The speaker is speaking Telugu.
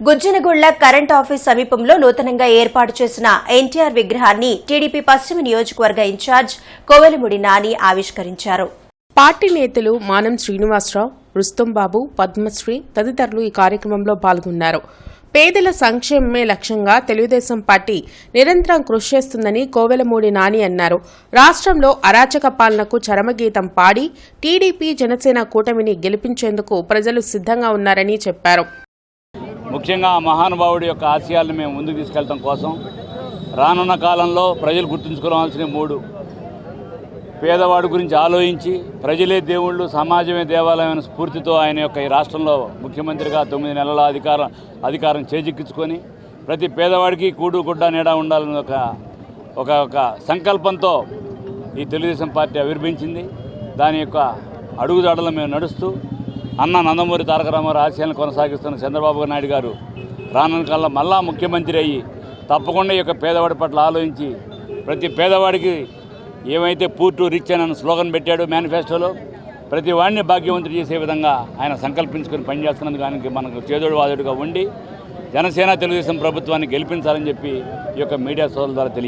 గుజ్జనగుళ్ళ కరెంట్ ఆఫీస్ సమీపంలో నూతనంగా ఏర్పాటు చేసిన ఎన్టీఆర్ విగ్రహాన్ని టీడీపీ పశ్చిమ నియోజకవర్గ ఇన్ఛార్జ్ కోవెలముడి నాని ఆవిష్కరించారు. పార్టీ నేతలు మానం శ్రీనివాసరావు రుస్తుంబాబు పద్మశ్రీ తదితరులు ఈ కార్యక్రమంలో పాల్గొన్నారు. పేదల సంక్షేమమే లక్ష్యంగా తెలుగుదేశం పార్టీ నిరంతరం కృషి చేస్తుందని కోవెలమూడి నాని అన్నారు. రాష్ట్రంలో అరాచక పాలనకు చరమగీతం పాడి టీడీపీ జనసేన కూటమిని గెలిపించేందుకు ప్రజలు సిద్ధంగా ఉన్నారని చెప్పారు. ముఖ్యంగా ఆ మహానుభావుడి యొక్క ఆశయాలను మేము ముందుకు తీసుకెళ్ళటం కోసం రానున్న కాలంలో ప్రజలు గుర్తుంచుకోవాల్సిన మూడు. పేదవాడి గురించి ఆలోచించి ప్రజలే దేవుళ్ళు సమాజమే దేవాలయం స్ఫూర్తితో ఆయన యొక్క ఈ రాష్ట్రంలో ముఖ్యమంత్రిగా తొమ్మిది నెలల అధికారం అధికారం చేజిక్కించుకొని ప్రతి పేదవాడికి కూడు గుడ్డ నీడ ఉండాలని ఒక ఒక ఒక సంకల్పంతో ఈ తెలుగుదేశం పార్టీ ఆవిర్భించింది దాని యొక్క అడుగుజాడలో మేము నడుస్తూ అన్న నందమూరి తారక రామారావు ఆశయాలను కొనసాగిస్తున్న చంద్రబాబు నాయుడు గారు రానున్న కాలంలో మళ్ళా ముఖ్యమంత్రి అయ్యి తప్పకుండా ఈ యొక్క పేదవాడి పట్ల ఆలోచించి ప్రతి పేదవాడికి ఏమైతే పూర్టు రిచ్ అని స్లోగన్ పెట్టాడు మేనిఫెస్టోలో ప్రతి వాడిని భాగ్యవంతుడు చేసే విధంగా ఆయన సంకల్పించుకొని పనిచేస్తున్నందుకు ఆయనకి మనకు చేదోడు వాదుడుగా ఉండి జనసేన తెలుగుదేశం ప్రభుత్వాన్ని గెలిపించాలని చెప్పి ఈ యొక్క మీడియా సోదరుల ద్వారా తెలియ